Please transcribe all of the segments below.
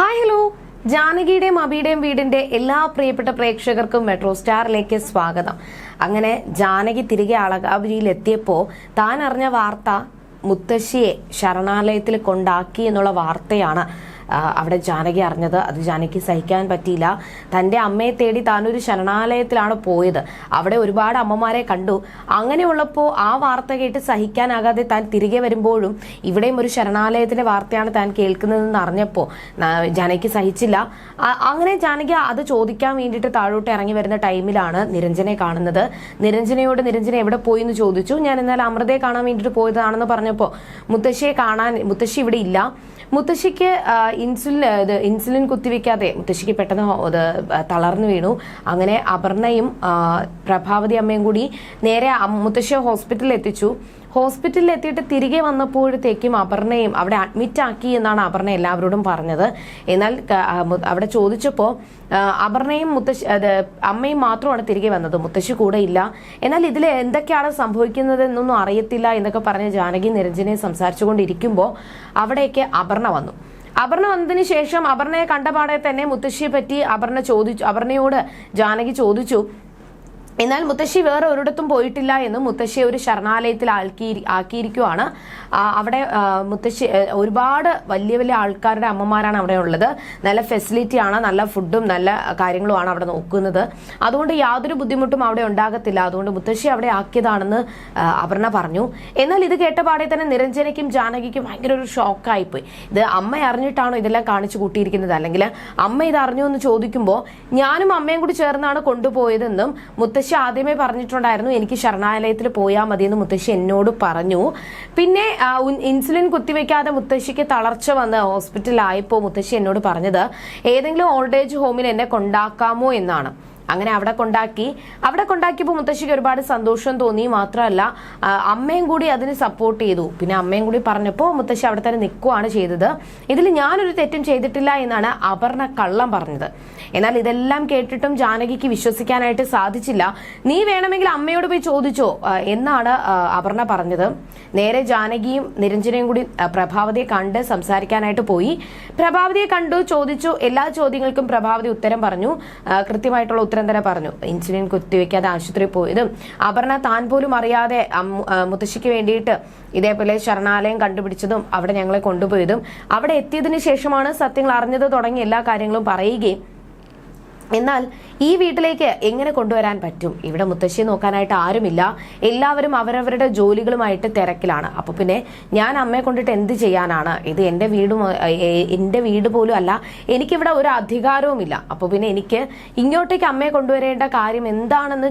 Hi hello ജാനകിയുടെയും അബിയുടെയും വീടിന്റെ എല്ലാ പ്രിയപ്പെട്ട പ്രേക്ഷകർക്കും മെട്രോ സ്റ്റാറിലേക്ക് സ്വാഗതം. അങ്ങനെ ജാനകി തിരികെ അളകാപുരിയിൽ എത്തിയപ്പോൾ താൻ അറിഞ്ഞ വാർത്ത മുത്തശ്ശിയെ ശരണാലയത്തിൽ കൊണ്ടാക്കി എന്നുള്ള വാർത്തയാണ് അവിടെ ജാനകി അറിഞ്ഞത്. അത് ജാനകി സഹിക്കാൻ പറ്റിയില്ല. തന്റെ അമ്മയെ തേടി താനൊരു ശരണാലയത്തിലാണ് പോയത്. അവിടെ ഒരുപാട് അമ്മമാരെ കണ്ടു. അങ്ങനെയുള്ളപ്പോൾ ആ വാർത്ത കേട്ട് സഹിക്കാനാകാതെ താൻ തിരികെ വരുമ്പോഴും ഇവിടെയും ഒരു ശരണാലയത്തിന്റെ വാർത്തയാണ് താൻ കേൾക്കുന്നതെന്ന് അറിഞ്ഞപ്പോൾ ജാനകി സഹിച്ചില്ല. അങ്ങനെ ജാനകി അത് ചോദിക്കാൻ വേണ്ടിയിട്ട് താഴോട്ട് ഇറങ്ങി വരുന്ന ടൈമിലാണ് നിരഞ്ജനെ കാണുന്നത്. നിരഞ്ജനയോട് നിരഞ്ജന എവിടെ പോയി എന്ന് ചോദിച്ചു. ഞാൻ എന്നാൽ അമൃതയെ കാണാൻ വേണ്ടിയിട്ട് പോയതാണെന്ന് പറഞ്ഞപ്പോൾ മുത്തശ്ശിയെ കാണാൻ മുത്തശ്ശി ഇവിടെ ഇല്ല. മുത്തശ്ശിക്ക് ഇൻസുലിൻ ഇൻസുലിൻ കുത്തിവെക്കാതെ മുത്തശ്ശിക്ക് പെട്ടെന്ന് തളർന്നു വീണു. അങ്ങനെ അപർണയും പ്രഭാവതി അമ്മയും കൂടി നേരെ മുത്തശ്ശിയെ ഹോസ്പിറ്റലിൽ എത്തിച്ചു. ഹോസ്പിറ്റലിൽ എത്തിയിട്ട് തിരികെ വന്നപ്പോഴത്തേക്കും അപർണയും അവിടെ അഡ്മിറ്റ് ആക്കി എന്നാണ് അപർണ എല്ലാവരോടും പറഞ്ഞത്. എന്നാൽ അവിടെ ചോദിച്ചപ്പോൾ അപർണയും മുത്തശ്ശി അമ്മയും മാത്രമാണ് തിരികെ വന്നത്. മുത്തശ്ശി കൂടെ ഇല്ല. എന്നാൽ ഇതിൽ എന്തൊക്കെയാണ് സംഭവിക്കുന്നത് എന്നൊന്നും അറിയത്തില്ല എന്നൊക്കെ പറഞ്ഞ് ജാനകി നിരഞ്ജനെ സംസാരിച്ചുകൊണ്ടിരിക്കുമ്പോൾ അവിടെയൊക്കെ അപർണ വന്നു. അപർണ വന്നതിന് ശേഷം അപർണയെ കണ്ടപാടെ തന്നെ മുത്തശ്ശിയെ പറ്റി അപർണ ചോദിച്ചു അപർണയോട് ജാനകി ചോദിച്ചു എന്നാൽ മുത്തശ്ശി വേറെ ഒരിടത്തും പോയിട്ടില്ല എന്ന് മുത്തശ്ശിയെ ഒരു ശരണാലയത്തിൽ ആക്കി ആക്കിയിരിക്കുവാണ്. അവിടെ മുത്തശ്ശി ഒരുപാട് വലിയ വലിയ ആൾക്കാരുടെ അമ്മമാരാണ് അവിടെ ഉള്ളത്. നല്ല ഫെസിലിറ്റി ആണ് നല്ല ഫുഡും നല്ല കാര്യങ്ങളുമാണ് അവിടെ നോക്കുന്നത്. അതുകൊണ്ട് യാതൊരു ബുദ്ധിമുട്ടും അവിടെ ഉണ്ടാകത്തില്ല. അതുകൊണ്ട് മുത്തശ്ശി അവിടെ ആക്കിയതാണെന്ന് അപർണ പറഞ്ഞു. എന്നാൽ ഇത് കേട്ടപാടെ തന്നെ നിരഞ്ജനയ്ക്കും ജാനകിക്കും ഭയങ്കര ഒരു ഷോക്കായിപ്പോയി ഇത് അമ്മ അറിഞ്ഞിട്ടാണോ ഇതെല്ലാം കാണിച്ചു കൂട്ടിയിരിക്കുന്നത്? അല്ലെങ്കിൽ അമ്മ ഇത് അറിഞ്ഞു എന്ന് ചോദിക്കുമ്പോൾ ഞാനും അമ്മയും കൂടി ചേർന്നാണ് കൊണ്ടുപോയതെന്നും മുത്തശ്ശി ആദ്യമേ പറഞ്ഞിട്ടുണ്ടായിരുന്നു എനിക്ക് ശരണാലയത്തിൽ പോയാൽ മതിയെന്ന് മുത്തശ്ശി എന്നോട് പറഞ്ഞു. പിന്നെ ഇൻസുലിൻ കുത്തിവെക്കാതെ മുത്തശ്ശിക്ക് തളർച്ച വന്ന് ഹോസ്പിറ്റലായപ്പോൾ മുത്തശ്ശി എന്നോട് പറഞ്ഞത് ഏതെങ്കിലും ഓൾഡ് ഏജ് ഹോമിൽ എന്നെ കൊണ്ടാക്കാമോ എന്നാണ്. അങ്ങനെ അവിടെ കൊണ്ടാക്കി. അവിടെ കൊണ്ടാക്കിയപ്പോൾ മുത്തശ്ശിക്ക് ഒരുപാട് സന്തോഷം തോന്നി. മാത്രമല്ല അമ്മയും കൂടി അതിന് സപ്പോർട്ട് ചെയ്തു. പിന്നെ അമ്മയും കൂടി പറഞ്ഞപ്പോൾ മുത്തശ്ശി അവിടെ തന്നെ നിൽക്കുകയാണ് ചെയ്തത്. ഇതിൽ ഞാനൊരു തെറ്റും ചെയ്തിട്ടില്ല എന്നാണ് അപർണ കള്ളം പറഞ്ഞത്. എന്നാൽ ഇതെല്ലാം കേട്ടിട്ടും ജാനകിക്ക് വിശ്വസിക്കാനായിട്ട് സാധിച്ചില്ല. നീ വേണമെങ്കിൽ അമ്മയോട് പോയി ചോദിച്ചോ എന്നാണ് അപർണ പറഞ്ഞത്. നേരെ ജാനകിയും നിരഞ്ജനയും കൂടി പ്രഭാവതിയെ കണ്ട് സംസാരിക്കാനായിട്ട് പോയി. പ്രഭാവതിയെ കണ്ടു ചോദിച്ചു. എല്ലാ ചോദ്യങ്ങൾക്കും പ്രഭാവതി ഉത്തരം പറഞ്ഞു. കൃത്യമായിട്ടുള്ള ഉത്തരം തന്നെ പറഞ്ഞു. ഇൻസുലിൻ കുത്തിവെക്കാതെ ആശുപത്രിയിൽ പോയതും അപർണ താൻ പോലും അറിയാതെ മുത്തശ്ശിക്ക് വേണ്ടിയിട്ട് ഇതേപോലെ ശരണാലയം കണ്ടുപിടിച്ചതും അവിടെ ഞങ്ങളെ കൊണ്ടുപോയതും. അവിടെ എത്തിയതിനു ശേഷമാണ് സത്യങ്ങൾ അറിഞ്ഞത് തുടങ്ങി എല്ലാ കാര്യങ്ങളും പറയുകയും എന്നാൽ ഈ വീട്ടിലേക്ക് എങ്ങനെ കൊണ്ടുവരാൻ പറ്റും? ഇവിടെ മുത്തശ്ശിയെ നോക്കാനായിട്ട് ആരുമില്ല. എല്ലാവരും അവരവരുടെ ജോലികളുമായിട്ട് തിരക്കിലാണ്. അപ്പോൾ പിന്നെ ഞാൻ അമ്മയെ കൊണ്ടിട്ട് എന്ത് ചെയ്യാനാണ്? ഇത് എന്റെ വീടും എന്റെ വീട് പോലും അല്ല. എനിക്കിവിടെ ഒരു അധികാരവുമില്ല. അപ്പോൾ പിന്നെ എനിക്ക് ഇങ്ങോട്ടേക്ക് അമ്മയെ കൊണ്ടുവരേണ്ട കാര്യം എന്താണെന്ന്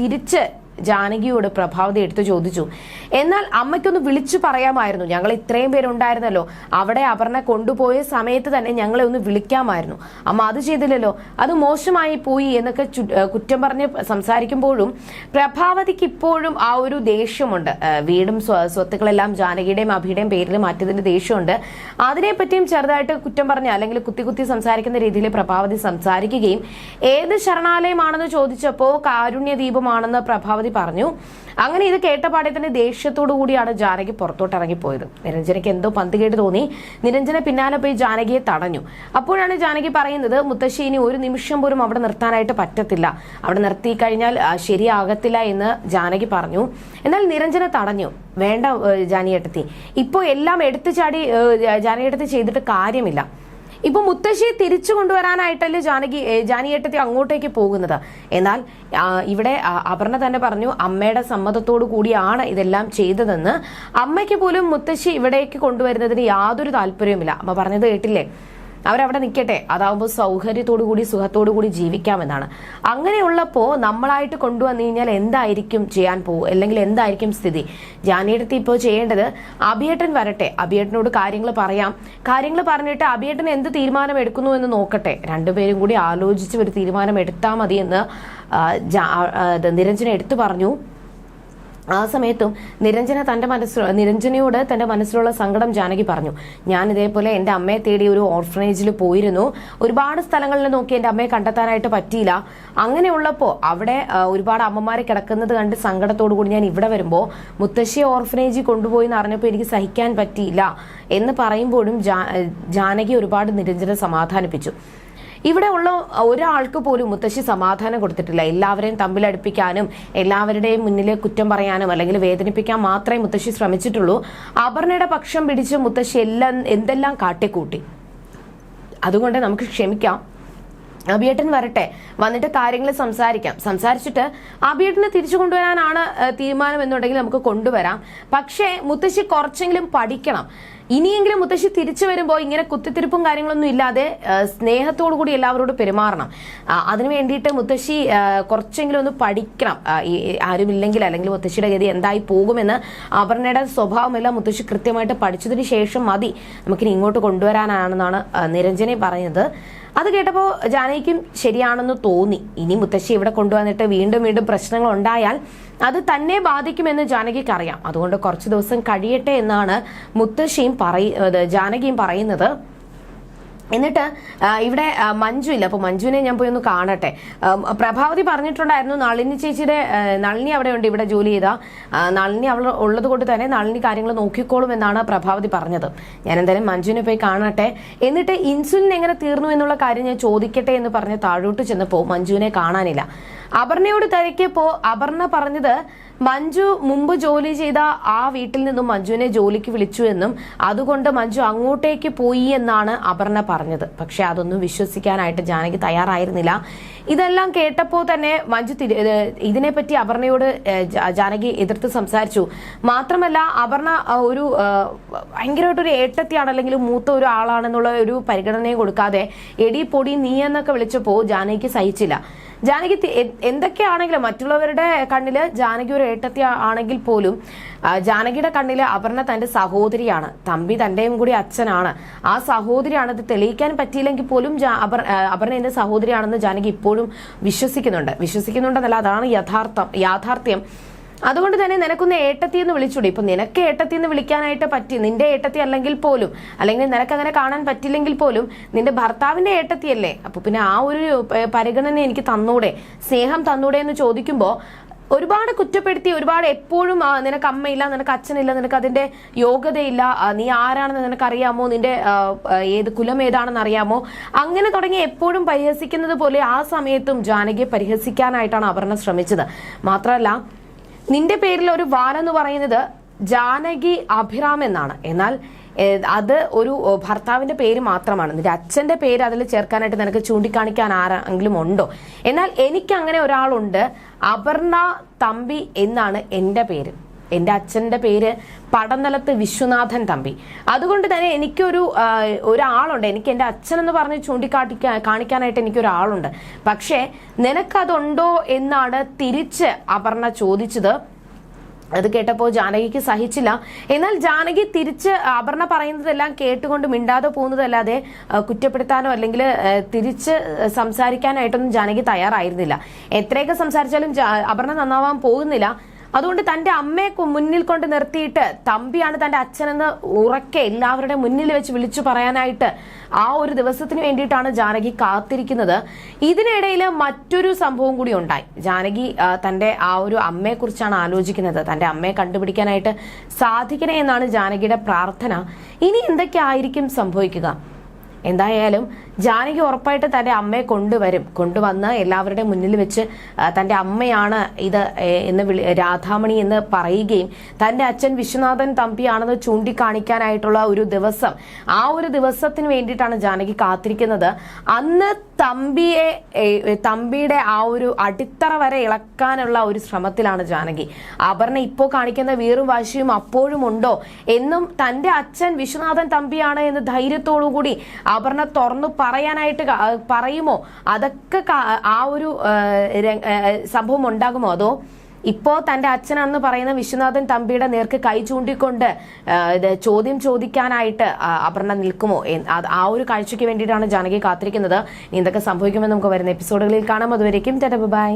തിരിച്ച് ജാനകിയോട് പ്രഭാവതി എടുത്തു ചോദിച്ചു എന്നാൽ അമ്മയ്ക്കൊന്ന് വിളിച്ചു പറയാമായിരുന്നു. ഞങ്ങൾ ഇത്രയും പേരുണ്ടായിരുന്നല്ലോ. അവിടെ അപർണ കൊണ്ടുപോയ സമയത്ത് തന്നെ ഞങ്ങളെ ഒന്ന് വിളിക്കാമായിരുന്നു. അമ്മ അത് ചെയ്തില്ലല്ലോ. അത് മോശമായി പോയി എന്നൊക്കെ കുറ്റം പറഞ്ഞ് സംസാരിക്കുമ്പോഴും പ്രഭാവതിക്ക് ഇപ്പോഴും ആ ഒരു ദേഷ്യമുണ്ട്. വീടും സ്വത്തുക്കളെല്ലാം ജാനകിയുടെയും അഭിയുടെയും പേരിൽ മാറ്റിയതിന്റെ ദേഷ്യമുണ്ട്. അതിനെപ്പറ്റിയും ചെറുതായിട്ട് കുറ്റം പറഞ്ഞ അല്ലെങ്കിൽ കുത്തി കുത്തി സംസാരിക്കുന്ന രീതിയിൽ പ്രഭാവതി സംസാരിക്കുകയും ഏത് ശരണാലയമാണെന്ന് ചോദിച്ചപ്പോൾ കാരുണ്യ ദീപമാണെന്ന് പ്രഭാവതി പറഞ്ഞു. അങ്ങനെ ഇത് കേട്ടപാടെ തന്നെ ദേഷ്യത്തോടു കൂടിയാണ് ജാനകി പുറത്തോട്ട് ഇറങ്ങിപ്പോയത്. നിരഞ്ജനയ്ക്ക് എന്തോ പന്ത് കേട്ട് തോന്നി. നിരഞ്ജന പിന്നാലെ പോയി ജാനകിയെ തടഞ്ഞു. അപ്പോഴാണ് ജാനകി പറയുന്നത് മുത്തശ്ശി ഇനി ഒരു നിമിഷം പോലും അവിടെ നിർത്താനായിട്ട് പറ്റത്തില്ല. അവിടെ നിർത്തി കഴിഞ്ഞാൽ ശരിയാകത്തില്ല എന്ന് ജാനകി പറഞ്ഞു. എന്നാൽ നിരഞ്ജന തടഞ്ഞു. വേണ്ട ജാനിയേട്ടത്തി ഇപ്പോൾ എല്ലാം എടുത്തു ചാടി ഏഹ്, ചെയ്തിട്ട് കാര്യമില്ല. ഇപ്പൊ മുത്തശ്ശിയെ തിരിച്ചു കൊണ്ടുവരാനായിട്ടല്ലേ ജാനകി ജാനിയേട്ടത്തി അങ്ങോട്ടേക്ക് പോകുന്നത്? എന്നാൽ ഇവിടെ അപർണ തന്നെ പറഞ്ഞു അമ്മയുടെ സമ്മതത്തോടു കൂടിയാണ് ഇതെല്ലാം ചെയ്തതെന്ന്. അമ്മയ്ക്ക് പോലും മുത്തശ്ശി ഇവിടേക്ക് കൊണ്ടുവരുന്നതിന് യാതൊരു താല്പര്യവുമില്ല. അമ്മ പറഞ്ഞത് കേട്ടില്ലേ? അവരവിടെ നിൽക്കട്ടെ. അതാവുമ്പോൾ സൗകര്യത്തോടു കൂടി സുഖത്തോടു കൂടി ജീവിക്കാമെന്നാണ്. അങ്ങനെയുള്ളപ്പോൾ നമ്മളായിട്ട് കൊണ്ടുവന്നു കഴിഞ്ഞാൽ എന്തായിരിക്കും ചെയ്യാൻ പോകും അല്ലെങ്കിൽ എന്തായിരിക്കും സ്ഥിതി? ജാനിയെടുത്ത് ഇപ്പോൾ ചെയ്യേണ്ടത് അഭിയേട്ടൻ വരട്ടെ. അഭിയേട്ടനോട് കാര്യങ്ങൾ പറയാം. കാര്യങ്ങൾ പറഞ്ഞിട്ട് അഭിയേട്ടൻ എന്ത് തീരുമാനം എടുക്കുന്നു എന്ന് നോക്കട്ടെ. രണ്ടുപേരും കൂടി ആലോചിച്ച് ഒരു തീരുമാനം എടുത്താൽ മതി എന്ന് നിരഞ്ജന എടുത്തു പറഞ്ഞു. ആ സമയത്തും നിരഞ്ജന തന്റെ മനസ്സിൽ നിരഞ്ജനയോട് തന്റെ മനസ്സിലുള്ള സങ്കടം ജാനകി പറഞ്ഞു. ഞാൻ ഇതേപോലെ എന്റെ അമ്മയെ തേടി ഒരു ഓർഫനേജിൽ പോയിരുന്നു. ഒരുപാട് സ്ഥലങ്ങളിൽ നോക്കി എന്റെ അമ്മയെ കണ്ടെത്താനായിട്ട് പറ്റിയില്ല. അങ്ങനെയുള്ളപ്പോൾ അവിടെ ഒരുപാട് അമ്മമാരെ കിടക്കുന്നത് കണ്ട് സങ്കടത്തോടു കൂടി ഞാൻ ഇവിടെ വരുമ്പോൾ മുത്തശ്ശിയെ ഓർഫനേജിൽ കൊണ്ടുപോയി എന്ന് അറിഞ്ഞപ്പോൾ എനിക്ക് സഹിക്കാൻ പറ്റിയില്ല എന്ന് പറയുമ്പോഴും ജാനകി ഒരുപാട് നിരഞ്ജന സമാധാനിപ്പിച്ചു. ഇവിടെ ഉള്ള ഒരാൾക്ക് പോലും മുത്തശ്ശി സമാധാനം കൊടുത്തിട്ടില്ല. എല്ലാവരെയും തമ്മിലടുപ്പിക്കാനും എല്ലാവരുടെയും മുന്നിലെ കുറ്റം പറയാനും അല്ലെങ്കിൽ വേദനിപ്പിക്കാൻ മാത്രമേ മുത്തശ്ശി ശ്രമിച്ചിട്ടുള്ളൂ. അപർണയുടെ പക്ഷം പിടിച്ച് മുത്തശ്ശി എല്ലാം എന്തെല്ലാം കാട്ടിക്കൂട്ടി? അതുകൊണ്ട് നമുക്ക് ക്ഷമിക്കാം. അബിയേട്ടൻ വരട്ടെ. വന്നിട്ട് കാര്യങ്ങൾ സംസാരിക്കാം. സംസാരിച്ചിട്ട് അബിയേട്ടനെ തിരിച്ചു കൊണ്ടുവരാനാണ് തീരുമാനം എന്നുണ്ടെങ്കിൽ നമുക്ക് കൊണ്ടുവരാം. പക്ഷേ മുത്തശ്ശി കുറച്ചെങ്കിലും പഠിക്കണം. ഇനിയെങ്കിലും മുത്തശ്ശി തിരിച്ചു വരുമ്പോൾ ഇങ്ങനെ കുത്തിത്തിരിപ്പും കാര്യങ്ങളൊന്നും ഇല്ലാതെ സ്നേഹത്തോടു കൂടി എല്ലാവരോടും പെരുമാറണം. അതിനു വേണ്ടിയിട്ട് മുത്തശ്ശി കുറച്ചെങ്കിലും ഒന്ന് പഠിക്കണം. ആരുമില്ലെങ്കിൽ അല്ലെങ്കിൽ മുത്തശ്ശിയുടെ ഗതി എന്തായി പോകുമെന്ന് അപർണയുടെ സ്വഭാവമെല്ലാം മുത്തശ്ശി കൃത്യമായിട്ട് പഠിച്ചതിന് ശേഷം മതി. നമുക്കിനി ഇങ്ങോട്ട് കൊണ്ടുവരാനാണെന്നാണ് നിരഞ്ജനെ പറയുന്നത്. അത് കേട്ടപ്പോൾ ജാനകിക്കും ശരിയാണെന്ന് തോന്നി. ഇനി മുത്തശ്ശി ഇവിടെ കൊണ്ടുവന്നിട്ട് വീണ്ടും വീണ്ടും പ്രശ്നങ്ങൾ ഉണ്ടായാൽ അത് തന്നെ ബാധിക്കുമെന്ന് ജാനകിക്ക് അറിയാം അതുകൊണ്ട് കുറച്ച് ദിവസം കഴിയട്ടെ എന്നാണ് മുത്തശ്ശിയും പറയ ജാനകിയും പറയുന്നത്. എന്നിട്ട് ഇവിടെ മഞ്ജു ഇല്ല. അപ്പൊ മഞ്ജുവിനെ ഞാൻ പോയി ഒന്ന് കാണട്ടെ. പ്രഭാവതി പറഞ്ഞിട്ടുണ്ടായിരുന്നു നളിനി ചേച്ചിയുടെ നളിനി അവിടെ ഉണ്ട് ഇവിടെ ജോലി ചെയ്ത. നളിനി അവൾ ഉള്ളത് കൊണ്ട് തന്നെ നളിനി കാര്യങ്ങൾ നോക്കിക്കോളും എന്നാണ് പ്രഭാവതി പറഞ്ഞത്. ഞാൻ എന്തായാലും മഞ്ജുവിനെ പോയി കാണട്ടെ. എന്നിട്ട് ഇൻസുലിൻ എങ്ങനെ തീർന്നു എന്നുള്ള കാര്യം ഞാൻ ചോദിക്കട്ടെ എന്ന് പറഞ്ഞ് താഴോട്ട് ചെന്നപ്പോൾ മഞ്ജുവിനെ കാണാനില്ല. അപർണയോട് തിരക്കിയപ്പോ അപർണ പറഞ്ഞത് മഞ്ജു മുമ്പ് ജോലി ചെയ്ത ആ വീട്ടിൽ നിന്നും മഞ്ജുവിനെ ജോലിക്ക് വിളിച്ചു എന്നും അതുകൊണ്ട് മഞ്ജു അങ്ങോട്ടേക്ക് പോയി എന്നാണ് അപർണ പറഞ്ഞത്. പക്ഷെ അതൊന്നും വിശ്വസിക്കാനായിട്ട് ജാനകി തയ്യാറായിരുന്നില്ല. ഇതെല്ലാം കേട്ടപ്പോൾ തന്നെ മഞ്ജു ഇതിനെപ്പറ്റി അപർണയോട് ജാനകി എതിർത്ത് സംസാരിച്ചു. മാത്രമല്ല അപർണ ഒരു ഭയങ്കരമായിട്ടൊരു ഏട്ടത്തിയാണ് അല്ലെങ്കിൽ മൂത്ത ഒരു ആളാണെന്നുള്ള ഒരു പരിഗണനയും കൊടുക്കാതെ എടി പൊടി നീ എന്നൊക്കെ വിളിച്ചപ്പോൾ ജാനകിക്ക് സഹിച്ചില്ല. ജാനകി എന്തൊക്കെയാണെങ്കിലും മറ്റുള്ളവരുടെ കണ്ണിൽ ജാനകി ഒരു ഏട്ടത്തി ആണെങ്കിൽ പോലും ജാനകിയുടെ കണ്ണിൽ അപർണ തന്റെ സഹോദരിയാണ്. തമ്പി തന്റെയും കൂടി അച്ഛനാണ്. ആ സഹോദരിയാണ് ഇത് തെളിയിക്കാൻ പറ്റിയില്ലെങ്കിൽ പോലും അപർണ എന്റെ സഹോദരിയാണെന്ന് ജാനകി ഇപ്പോഴും വിശ്വസിക്കുന്നുണ്ട്. വിശ്വസിക്കുന്നുണ്ടെന്നല്ല അതാണ് യഥാർത്ഥം യാഥാർത്ഥ്യം. അതുകൊണ്ട് തന്നെ നിനക്കൊന്ന് ഏട്ടത്തി എന്ന് വിളിച്ചൂടെ? ഇപ്പൊ നിനക്ക് ഏട്ടത്തി എന്ന് വിളിക്കാനായിട്ട് പറ്റി നിന്റെ ഏട്ടത്തി അല്ലെങ്കിൽ പോലും അല്ലെങ്കിൽ നിനക്ക് അങ്ങനെ കാണാൻ പറ്റില്ലെങ്കിൽ പോലും നിന്റെ ഭർത്താവിന്റെ ഏട്ടത്തിയല്ലേ? അപ്പൊ പിന്നെ ആ ഒരു പരിഗണന എനിക്ക് തന്നൂടെ? സ്നേഹം തന്നൂടെ എന്ന് ചോദിക്കുമ്പോ ഒരുപാട് കുറ്റപ്പെടുത്തി ഒരുപാട് എപ്പോഴും നിനക്ക് അമ്മയില്ല നിനക്ക് അച്ഛനില്ല നിനക്ക് അതിന്റെ യോഗ്യതയില്ല നീ ആരാണെന്ന് നിനക്ക് അറിയാമോ നിന്റെ ഏത് കുലം ഏതാണെന്ന് അറിയാമോ? അങ്ങനെ തുടങ്ങി എപ്പോഴും പരിഹസിക്കുന്നത് പോലെ ആ സമയത്തും ജാനകിയെ പരിഹസിക്കാനായിട്ടാണ് അപർണ ശ്രമിച്ചത്. മാത്രമല്ല നിന്റെ പേരിൽ ഒരു വാനെന്ന് പറയുന്നത് ജാനകി അഭിറാം എന്നാണ്. എന്നാൽ അത് ഒരു ഭർത്താവിന്റെ പേര് മാത്രമാണ്. നിന്റെ അച്ഛന്റെ പേര് അതിൽ ചേർക്കാനായിട്ട് നിനക്ക് ചൂണ്ടിക്കാണിക്കാൻ ആരെങ്കിലും ഉണ്ടോ? എന്നാൽ എനിക്ക് അങ്ങനെ ഒരാളുണ്ട്. അപർണ തമ്പി എന്നാണ് എന്റെ പേര്. എന്റെ അച്ഛന്റെ പേര് പടനിലത്ത് വിശ്വനാഥൻ തമ്പി. അതുകൊണ്ട് തന്നെ എനിക്കൊരു ഒരാളുണ്ട്. എനിക്ക് എന്റെ അച്ഛൻ എന്ന് പറഞ്ഞ് ചൂണ്ടിക്കാട്ടിക്കാ കാണിക്കാനായിട്ട് എനിക്കൊരാളുണ്ട്. പക്ഷേ നിനക്കതുണ്ടോ എന്നാണ് തിരിച്ച് അപർണ ചോദിച്ചത്. അത് കേട്ടപ്പോൾ ജാനകിക്ക് സഹിച്ചില്ല. എന്നാൽ ജാനകി തിരിച്ച് അപർണ പറയുന്നതെല്ലാം കേട്ടുകൊണ്ട് മിണ്ടാതെ പോകുന്നതല്ലാതെ കുറ്റപ്പെടുത്താനോ അല്ലെങ്കിൽ തിരിച്ച് സംസാരിക്കാനായിട്ടൊന്നും ജാനകി തയ്യാറായിരുന്നില്ല. എത്രയൊക്കെ സംസാരിച്ചാലും അപർണ നന്നാവാൻ പോകുന്നില്ല. അതുകൊണ്ട് തന്റെ അമ്മയെ മുന്നിൽ കൊണ്ട് നിർത്തിയിട്ട് തമ്പിയാണ് തന്റെ അച്ഛനെന്ന് ഉറക്കെ എല്ലാവരുടെ മുന്നിൽ വെച്ച് വിളിച്ചു പറയാനായിട്ട് ആ ഒരു ദിവസത്തിന് വേണ്ടിയിട്ടാണ് ജാനകി കാത്തിരിക്കുന്നത്. ഇതിനിടയിൽ മറ്റൊരു സംഭവം കൂടി ഉണ്ടായി. ജാനകി തന്റെ ആ ഒരു അമ്മയെ കുറിച്ചാണ് ആലോചിക്കുന്നത്. തന്റെ അമ്മയെ കണ്ടുപിടിക്കാനായിട്ട് സാധിക്കണേ എന്നാണ് ജാനകിയുടെ പ്രാർത്ഥന. ഇനി എന്തൊക്കെ ആയിരിക്കും സംഭവിക്കുക? എന്തായാലും ജാനകി ഉറപ്പായിട്ട് തന്റെ അമ്മയെ കൊണ്ടുവരും. കൊണ്ടുവന്ന് എല്ലാവരുടെ മുന്നിൽ വെച്ച് ആ, തന്റെ അമ്മയാണ് ഇത് എന്ന് വിളി രാധാമണി എന്ന് പറയുകയും തന്റെ അച്ഛൻ വിശ്വനാഥൻ തമ്പിയാണെന്ന് ചൂണ്ടിക്കാണിക്കാനായിട്ടുള്ള ഒരു ദിവസം ആ ഒരു ദിവസത്തിന് വേണ്ടിയിട്ടാണ് ജാനകി കാത്തിരിക്കുന്നത്. അന്ന് തമ്പിയെ തമ്പിയുടെ ആ ഒരു അടിത്തറ വരെ ഇളക്കാനുള്ള ഒരു ശ്രമത്തിലാണ് ജാനകി. അപർണ ഇപ്പോൾ കാണിക്കുന്ന വീറും വാശിയും അപ്പോഴും ഉണ്ടോ എന്നും തന്റെ അച്ഛൻ വിശ്വനാഥൻ തമ്പിയാണ് എന്ന് ധൈര്യത്തോടു കൂടി അപർണ തുറന്നു പറയാനായിട്ട് പറയുമോ? അതൊക്കെ ആ ഒരു സംഭവം ഉണ്ടാകുമോ? അതോ ഇപ്പോ തന്റെ അച്ഛനാണെന്ന് പറയുന്ന വിശ്വനാഥൻ തമ്പിയുടെ നേർക്ക് കൈ ചൂണ്ടിക്കൊണ്ട് ചോദ്യം ചോദിക്കാനായിട്ട് അപർണ നിൽക്കുമോ? ആ ഒരു കാഴ്ചയ്ക്ക് വേണ്ടിയിട്ടാണ് ജാനകി കാത്തിരിക്കുന്നത്. ഇനി എന്തൊക്കെ സംഭവിക്കുമെന്ന് നമുക്ക് വരുന്ന എപ്പിസോഡുകളിൽ കാണാം. അതുവരേക്കും ബൈ.